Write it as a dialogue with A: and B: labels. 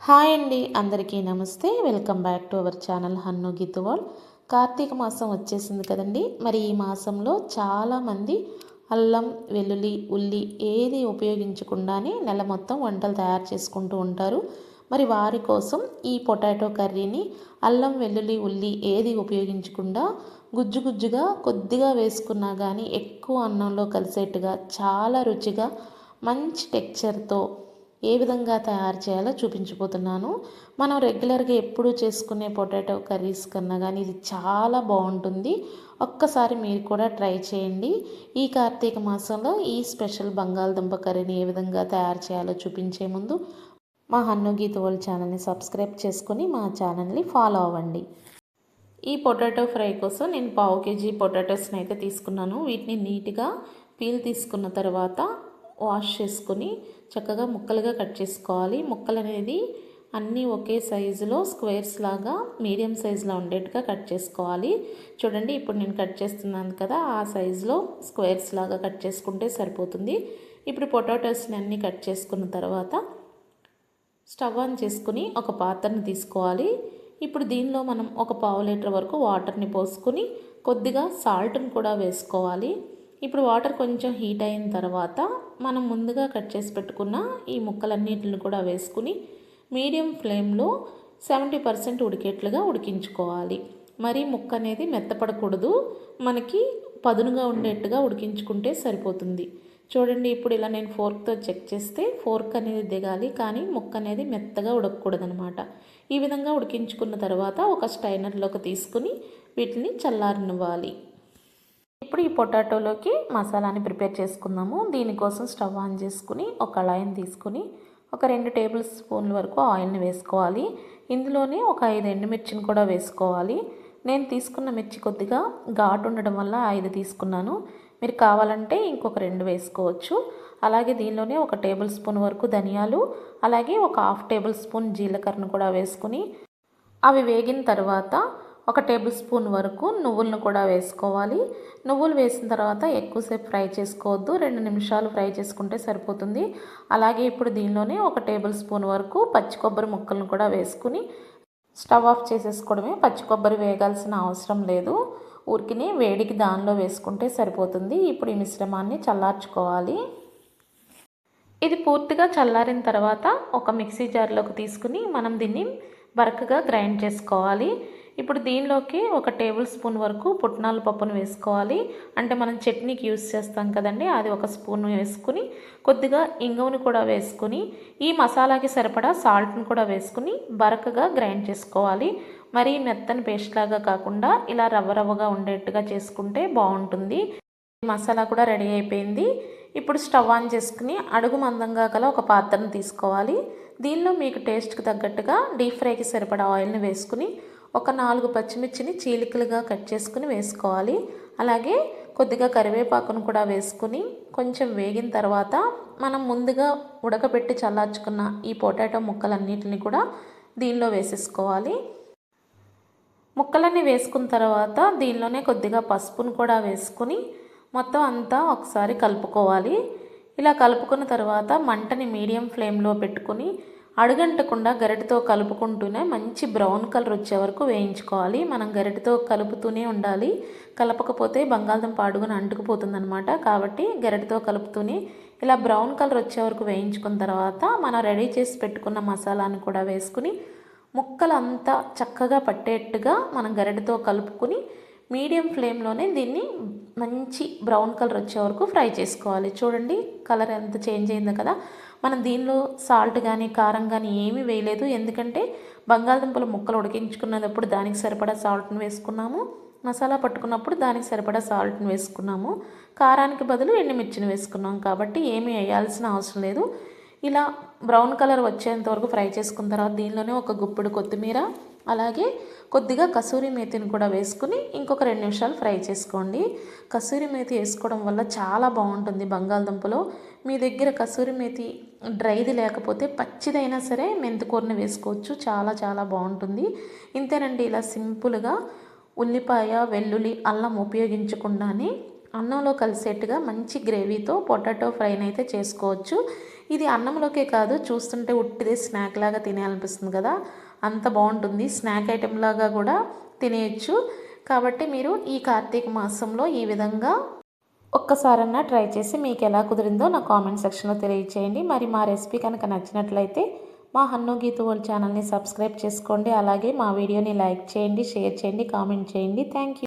A: Hi అండి అందరికీ నమస్తే. Welcome back to our channel హన్ను గిత్తువాల్ కార్తీక మాసం వచ్చేసింది కదండి. మరి ఈ మాసంలో చాలామంది అల్లం వెల్లుల్లి ఉల్లి ఏది ఉపయోగించకుండానే నెల మొత్తం వంటలు తయారు చేసుకుంటూ ఉంటారు. మరి వారి కోసం ఈ పొటాటో కర్రీని అల్లం వెల్లుల్లి ఉల్లి ఏది ఉపయోగించకుండా గుజ్జు గుజ్జుగా కొద్దిగా వేసుకున్నా కానీ ఎక్కువ అన్నంలో కలిసేట్టుగా చాలా రుచిగా మంచి టెక్చర్తో ఏ విధంగా తయారు చేయాలో చూపించబోతున్నాను. మనం రెగ్యులర్గా ఎప్పుడూ చేసుకునే పొటాటో కర్రీస్ కన్నా కానీ ఇది చాలా బాగుంటుంది. ఒక్కసారి మీరు కూడా ట్రై చేయండి. ఈ కార్తీక మాసంలో ఈ స్పెషల్ బంగాళదుంప కర్రీని ఏ విధంగా తయారు చేయాలో చూపించే ముందు మా హన్ను గీత వాళ్ళ ఛానల్ని సబ్స్క్రైబ్ చేసుకొని మా ఛానల్ని ఫాలో అవ్వండి. ఈ పొటాటో ఫ్రై కోసం నేను పావు కేజీ పొటాటోస్ని అయితే తీసుకున్నాను. వీటిని నీట్గా పీల్ తీసుకున్న తర్వాత వాష్ చేసుకొని చక్కగా ముక్కలుగా కట్ చేసుకోవాలి. ముక్కలు అనేది అన్నీ ఒకే సైజులో స్క్వేర్స్ లాగా మీడియం సైజులో ఉండేట్టుగా కట్ చేసుకోవాలి. చూడండి ఇప్పుడు నేను కట్ చేస్తున్నాను కదా ఆ సైజులో స్క్వేర్స్ లాగా కట్ చేసుకుంటే సరిపోతుంది. ఇప్పుడు పొటాటోస్ని అన్నీ కట్ చేసుకున్న తర్వాత స్టవ్ ఆన్ చేసుకుని ఒక పాత్రను తీసుకోవాలి. ఇప్పుడు దీనిలో మనం ఒక పావు లీటర్ వరకు వాటర్ని పోసుకొని కొద్దిగా సాల్ట్ని కూడా వేసుకోవాలి. ఇప్పుడు వాటర్ కొంచెం హీట్ అయిన తర్వాత మనం ముందుగా కట్ చేసి పెట్టుకున్న ఈ ముక్కలన్నిటిని కూడా వేసుకుని మీడియం ఫ్లేమ్లో సెవెంటీ పర్సెంట్ ఉడికేట్లుగా ఉడికించుకోవాలి. మరి ముక్క అనేది మెత్తపడకూడదు. మనకి పదునుగా ఉండేట్టుగా ఉడికించుకుంటే సరిపోతుంది. చూడండి ఇప్పుడు ఇలా నేను ఫోర్క్తో చెక్ చేస్తే ఫోర్క్ అనేది దిగాలి కానీ ముక్క అనేది మెత్తగా ఉడకకూడదనమాట. ఈ విధంగా ఉడికించుకున్న తర్వాత ఒక స్టైనర్లోకి తీసుకుని వీటిని చల్లారనివ్వాలి. ఇప్పుడు ఈ పొటాటోలోకి మసాలాని ప్రిపేర్ చేసుకుందాము. దీనికోసం స్టవ్ ఆన్ చేసుకుని ఒక కళాయిని తీసుకుని ఒక రెండు టేబుల్ స్పూన్ల వరకు ఆయిల్ని వేసుకోవాలి. ఇందులోనే ఒక ఐదు ఎండుమిర్చిని కూడా వేసుకోవాలి. నేను తీసుకున్న మిర్చి కొద్దిగా ఘాటు ఉండడం వల్ల ఐదు తీసుకున్నాను. మీరు కావాలంటే ఇంకొక రెండు వేసుకోవచ్చు. అలాగే దీనిలోనే ఒక టేబుల్ స్పూన్ వరకు ధనియాలు అలాగే ఒక హాఫ్ టేబుల్ స్పూన్ జీలకర్రను కూడా వేసుకుని అవి వేగిన తర్వాత ఒక టేబుల్ స్పూన్ వరకు నువ్వులను కూడా వేసుకోవాలి. నువ్వులు వేసిన తర్వాత ఎక్కువసేపు ఫ్రై చేసుకోవద్దు. రెండు నిమిషాలు ఫ్రై చేసుకుంటే సరిపోతుంది. అలాగే ఇప్పుడు దీనిలోనే ఒక టేబుల్ స్పూన్ వరకు పచ్చి కొబ్బరి ముక్కలను కూడా వేసుకుని స్టవ్ ఆఫ్ చేసేసుకోవడమే. పచ్చి కొబ్బరి వేగాల్సిన అవసరం లేదు. ఉరికిని వేడికి దానిలో వేసుకుంటే సరిపోతుంది. ఇప్పుడు ఈ మిశ్రమాన్ని చల్లార్చుకోవాలి. ఇది పూర్తిగా చల్లారిన తర్వాత ఒక మిక్సీ జార్లోకి తీసుకుని మనం దీన్ని బరకగా గ్రైండ్ చేసుకోవాలి. ఇప్పుడు దీనిలోకి ఒక టేబుల్ స్పూన్ వరకు పుట్నాల పప్పును వేసుకోవాలి. అంటే మనం చట్నీకి యూస్ చేస్తాం కదండి అది ఒక స్పూన్ వేసుకుని కొద్దిగా ఇంగువను కూడా వేసుకుని ఈ మసాలాకి సరిపడా సాల్ట్ని కూడా వేసుకుని బరకగా గ్రైండ్ చేసుకోవాలి. మరీ మెత్తని పేస్ట్ లాగా కాకుండా ఇలా రవ్వ రవ్వగా ఉండేట్టుగా చేసుకుంటే బాగుంటుంది. మసాలా కూడా రెడీ అయిపోయింది. ఇప్పుడు స్టవ్ ఆన్ చేసుకుని అడుగు మందంగా గల ఒక పాత్రను తీసుకోవాలి. దీనిలో మీకు టేస్ట్కి తగ్గట్టుగా డీప్ ఫ్రైకి సరిపడా ఆయిల్ని వేసుకుని ఒక నాలుగు పచ్చిమిర్చిని చీలికలుగా కట్ చేసుకుని వేసుకోవాలి. అలాగే కొద్దిగా కరివేపాకును కూడా వేసుకుని కొంచెం వేగిన తర్వాత మనం ముందుగా ఉడకబెట్టి చల్లార్చుకున్న ఈ పొటాటో ముక్కలన్నిటిని కూడా దీనిలో వేసేసుకోవాలి. ముక్కలన్నీ వేసుకున్న తర్వాత దీనిలోనే కొద్దిగా పసుపును కూడా వేసుకుని మొత్తం అంతా ఒకసారి కలుపుకోవాలి. ఇలా కలుపుకున్న తర్వాత మంటని మీడియం ఫ్లేమ్లో పెట్టుకుని అడుగంటకుండా గరిటతో కలుపుకుంటూనే మంచి బ్రౌన్ కలర్ వచ్చే వరకు వేయించుకోవాలి. మనం గరిటతో కలుపుతూనే ఉండాలి. కలపకపోతే బంగాళదుంప అడుగున అంటుకుపోతుందనమాట కాబట్టి గరిటతో కలుపుతూనే ఇలా బ్రౌన్ కలర్ వచ్చే వరకు వేయించుకున్న తర్వాత మనం రెడీ చేసి పెట్టుకున్న మసాలాను కూడా వేసుకుని ముక్కలంతా చక్కగా పట్టేట్టుగా మనం గరిటతో కలుపుకుని మీడియం ఫ్లేమ్లోనే దీన్ని మంచి బ్రౌన్ కలర్ వచ్చే వరకు ఫ్రై చేసుకోవాలి. చూడండి కలర్ ఎంత చేంజ్ అయిందో కదా. మనం దీనిలో సాల్ట్ కానీ కారం కానీ ఏమీ వేయలేదు. ఎందుకంటే బంగాళదుంపలు ముక్కలు ఉడికించుకున్నప్పుడు దానికి సరిపడా సాల్ట్ని వేసుకున్నాము. మసాలా పట్టుకున్నప్పుడు దానికి సరిపడా సాల్ట్ని వేసుకున్నాము. కారానికి బదులు ఎండుమిర్చిని వేసుకున్నాం కాబట్టి ఏమీ వేయాల్సిన అవసరం లేదు. ఇలా బ్రౌన్ కలర్ వచ్చేంత వరకు ఫ్రై చేసుకున్న తర్వాత దీనిలోనే ఒక గుప్పిడు కొత్తిమీర అలాగే కొద్దిగా కసూరి మేతిని కూడా వేసుకుని ఇంకొక రెండు నిమిషాలు ఫ్రై చేసుకోండి. కసూరి మేతి వేసుకోవడం వల్ల చాలా బాగుంటుంది బంగాళదుంపలో. మీ దగ్గర కసూరి మేతి డ్రైది లేకపోతే పచ్చిదైనా సరే మెంతికూరని వేసుకోవచ్చు. చాలా చాలా బాగుంటుంది. ఇంతేనండి ఇలా సింపుల్గా ఉల్లిపాయ వెల్లుల్లి అల్లం ఉపయోగించకుండానే అన్నంలో కలిసేట్టుగా మంచి గ్రేవీతో పొటాటో ఫ్రైని అయితే చేసుకోవచ్చు. ఇది అన్నంలోకే కాదు చూస్తుంటే ఉట్టిదే స్నాక్ లాగా తినేయాలనిపిస్తుంది కదా. అంత బాగుంటుంది. స్నాక్ ఐటెం లాగా కూడా తినేయచ్చు. కాబట్టి మీరు ఈ కార్తీక మాసంలో ఈ విధంగా ఒక్కసారన్నా ట్రై చేసి మీకు ఎలా కుదిరిందో నా కామెంట్ సెక్షన్లో తెలియచేయండి. మరి మా రెసిపీ కనుక నచ్చినట్లయితే మా హన్ను గీతు వాళ్ళ ఛానల్ని సబ్స్క్రైబ్ చేసుకోండి. అలాగే మా వీడియోని లైక్ చేయండి షేర్ చేయండి కామెంట్ చేయండి. Thank you.